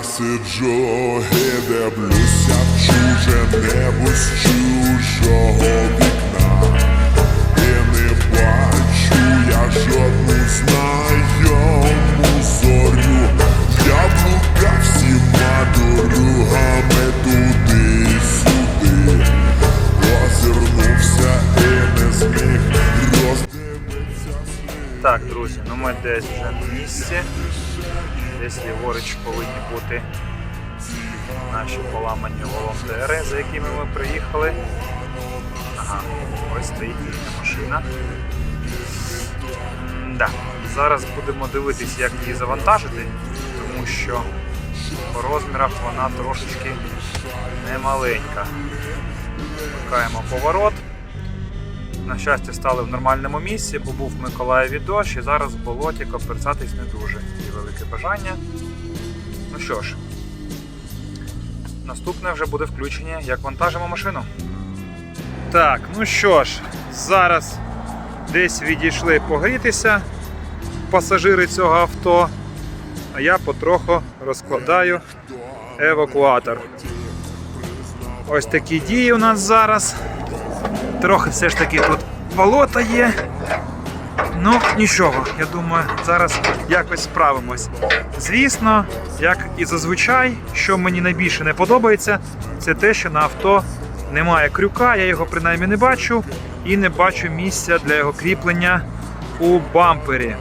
сиджу і дивлюся в чуже небо з чужого вікна. І не бачу я жодну знайому зорю. Яблука всіма дорогами туди-сюди. Озирнувся і не зміг роздивитися. Так, друзі, ну ми десь вже на місці. Десь ліворуч повинні бути наші поламані волонтери, за якими ми приїхали. Ага, ось стоїть їхня машина. Да. Зараз будемо дивитись, як її завантажити, тому що по розмірах вона трошечки немаленька. Вмикаємо поворот. На щастя, стали в нормальному місці, бо був в Миколаєві дощ, і зараз в болоті коперсатись не дуже. І велике бажання. Ну що ж, наступне вже буде включення, як вантажимо машину. Так, ну що ж, зараз десь відійшли погрітися пасажири цього авто, а я потроху розкладаю евакуатор. Ось такі дії у нас зараз. Трохи все ж таки тут болото є. Ну, нічого, я думаю, зараз якось справимось. Звісно, як і зазвичай, що мені найбільше не подобається, це те, що на авто немає крюка, я його принаймні не бачу, і не бачу місця для його кріплення у бампері.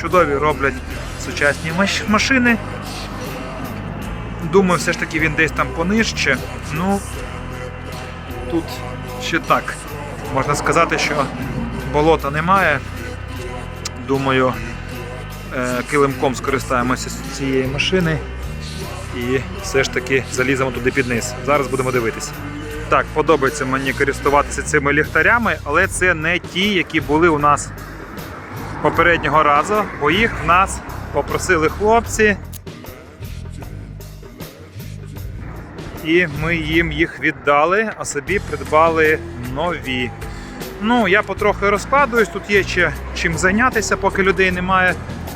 Чудові роблять сучасні машини. Думаю, все ж таки він десь там понижче. Ну, тут ще так. Можна сказати, що болота немає. Думаю, е, килимком скористаємося з цієї машини і все ж таки заліземо туди під низ. Зараз будемо дивитися. Так, подобається мені користуватися цими ліхтарями, але це не ті, які були у нас попереднього разу, бо їх в нас попросили хлопці. І ми їм їх віддали, а собі придбали нові. Ну, я потрохи розкладуюсь, тут є ще чим зайнятися, поки людей немає.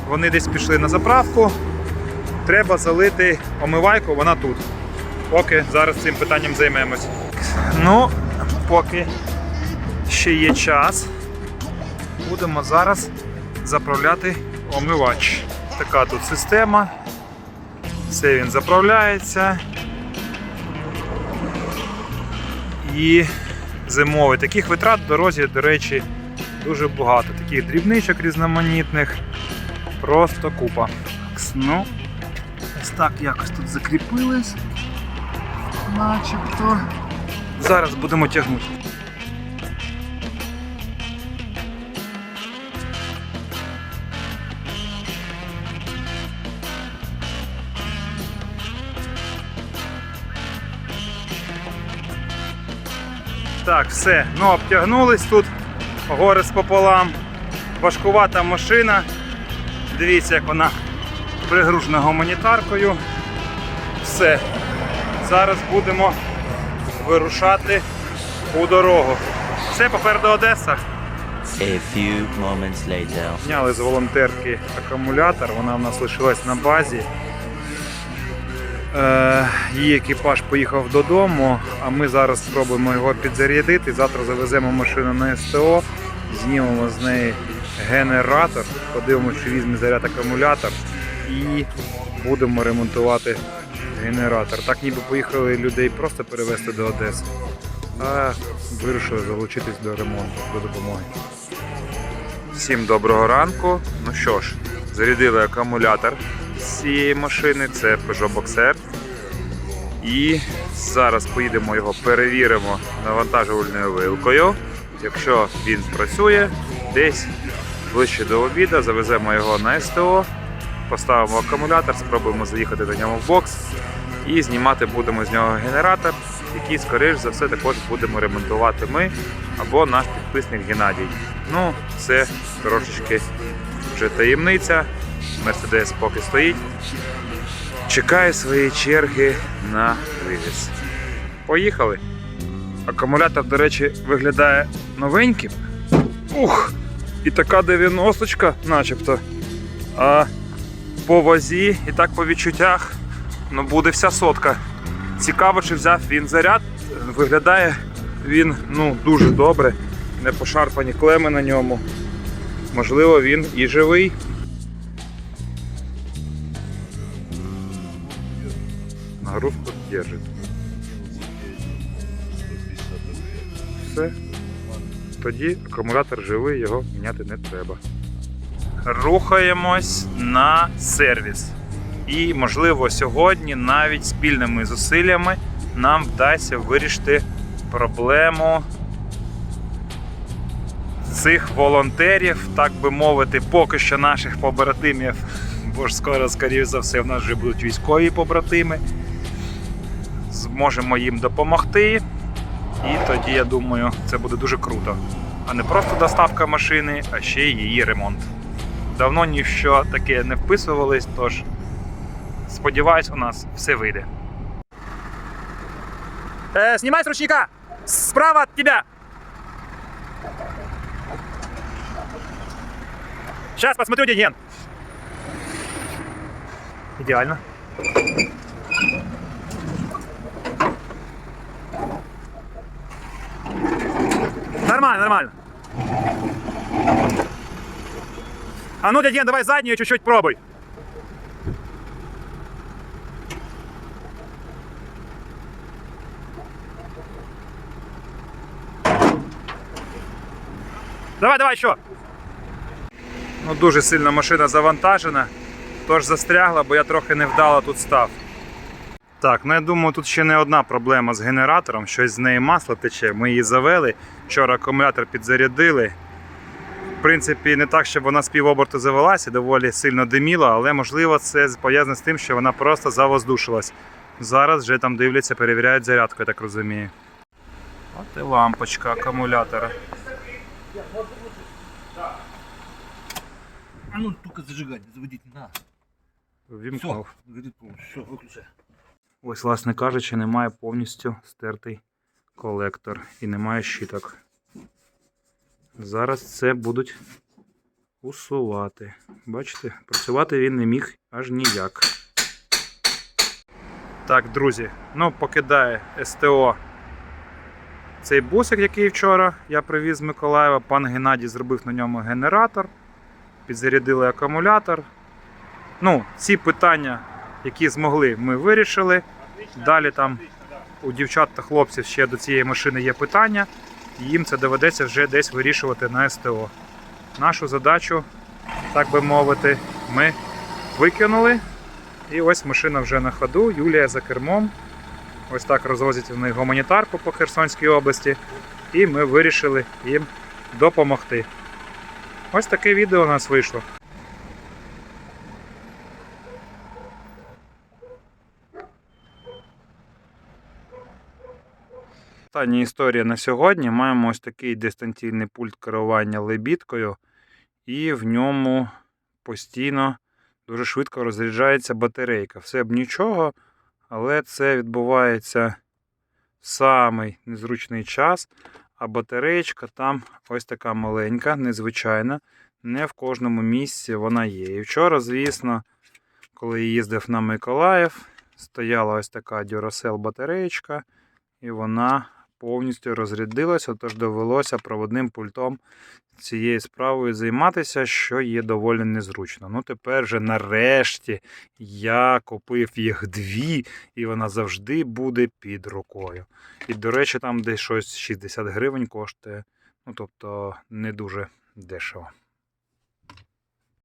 Вони десь пішли на заправку. Треба залити омивайку, вона тут. Поки зараз цим питанням займемось. Ну, поки ще є час, будемо зараз заправляти омивач. Така тут система. Все він заправляється. І зимовий. Таких витрат в дорозі, до речі, дуже багато. Таких дрібничок різноманітних. Просто купа. Ну, ось так якось тут закріпились. Начебто. Зараз будемо тягнути. Так, все, ну обтягнулись тут, гори з пополам. Важкувата машина. Дивіться, як вона пригружена гуманітаркою. Все. Зараз будемо вирушати у дорогу. Все, попереду Одеса. A few moments later. Зняли з волонтерки акумулятор, вона в нас лишилась на базі. Е, її екіпаж поїхав додому, а ми зараз спробуємо його підзарядити. Завтра завеземо машину на СТО, знімемо з неї генератор, подивимося, чи візьме заряд акумулятор і будемо ремонтувати генератор. Так ніби поїхали людей просто перевезти до Одеси, а вирішили залучитись до ремонту, до допомоги. Всім доброго ранку. Ну що ж, зарядили акумулятор з цієї машини, це Peugeot Boxer. І зараз поїдемо його перевіримо навантажувальною вилкою. Якщо він працює, десь ближче до обіду завеземо його на СТО, поставимо акумулятор, спробуємо заїхати до нього в бокс і знімати будемо з нього генератор, який, скоріш за все, також будемо ремонтувати ми або наш підписник Геннадій. Ну, це трошечки вже таємниця. Мерседес поки стоїть. Чекає своєї черги на вивіз. Поїхали. Акумулятор, до речі, виглядає новеньким. Ух! І така 90 начебто. А по вазі і так по відчуттях Ну буде вся сотка. Цікаво, чи взяв він заряд. Виглядає він ну, дуже добре. Не пошарпані клеми на ньому. Можливо, він і живий. Нагрузку держить. Все. Тоді акумулятор живий, його міняти не треба. Рухаємось на сервіс. І, можливо, сьогодні навіть спільними зусиллями нам вдасться вирішити проблему цих волонтерів, так би мовити, поки що наших побратимів, бо ж скоро, скоріше за все, в нас вже будуть військові побратими. Зможемо їм допомогти. І тоді, я думаю, це буде дуже круто. А не просто доставка машини, а ще й її ремонт. Давно ні в що таке не вписувались, тож сподіваюсь, у нас все вийде. Э, снимай с ручника! Справа от тебя! Сейчас посмотрю, где ген. Идеально. Нормально, нормально. А ну, дядь давай заднюю чуть-чуть пробуй. Давай, давай, що? Ну, дуже сильно машина завантажена, тож застрягла, бо я трохи невдало тут став. Так, ну я думаю, тут ще не одна проблема з генератором, щось з неї масло тече. Ми її завели. Вчора акумулятор підзарядили. В принципі, не так, щоб вона з півоборту завелася, доволі сильно диміла, але можливо це пов'язано з тим, що вона просто завоздушилась. Зараз вже там дивляться, перевіряють зарядку, я так розумію. От і лампочка акумулятора. А ну только зажигать, заводить на. Вімкнув. Все. Все, выключай. Ось, власне кажучи, немає повністю стертий колектор і немає щиток. Зараз це будуть усувати. Бачите, працювати він не міг аж ніяк. Так, друзі, ну покидає СТО цей бусик, який вчора я привіз з Миколаєва. Пан Геннадій зробив на ньому генератор, підзарядили акумулятор. Ну, ці питання, які змогли, ми вирішили. Далі там у дівчат та хлопців ще до цієї машини є питання, і їм це доведеться вже десь вирішувати на СТО. Нашу задачу, так би мовити, ми викинули. І ось машина вже на ходу, Юлія за кермом. Ось так розвозять вони гуманітарку по Херсонській області. І ми вирішили їм допомогти. Ось таке відео у нас вийшло. Остання історія на сьогодні. Маємо ось такий дистанційний пульт керування лебідкою, і в ньому постійно дуже швидко розряджається батарейка. Все б нічого, але це відбувається в самий незручний час. А батареєчка там ось така маленька, незвичайна. Не в кожному місці вона є. І вчора, звісно, коли я їздив на Миколаїв, стояла ось така Duracell батареєчка, і вона повністю розрядилося, тож довелося проводним пультом цією справою займатися, що є доволі незручно. Ну, тепер же нарешті я купив їх дві, і вона завжди буде під рукою. І, до речі, там десь щось 60 гривень коштує. Ну, тобто не дуже дешево.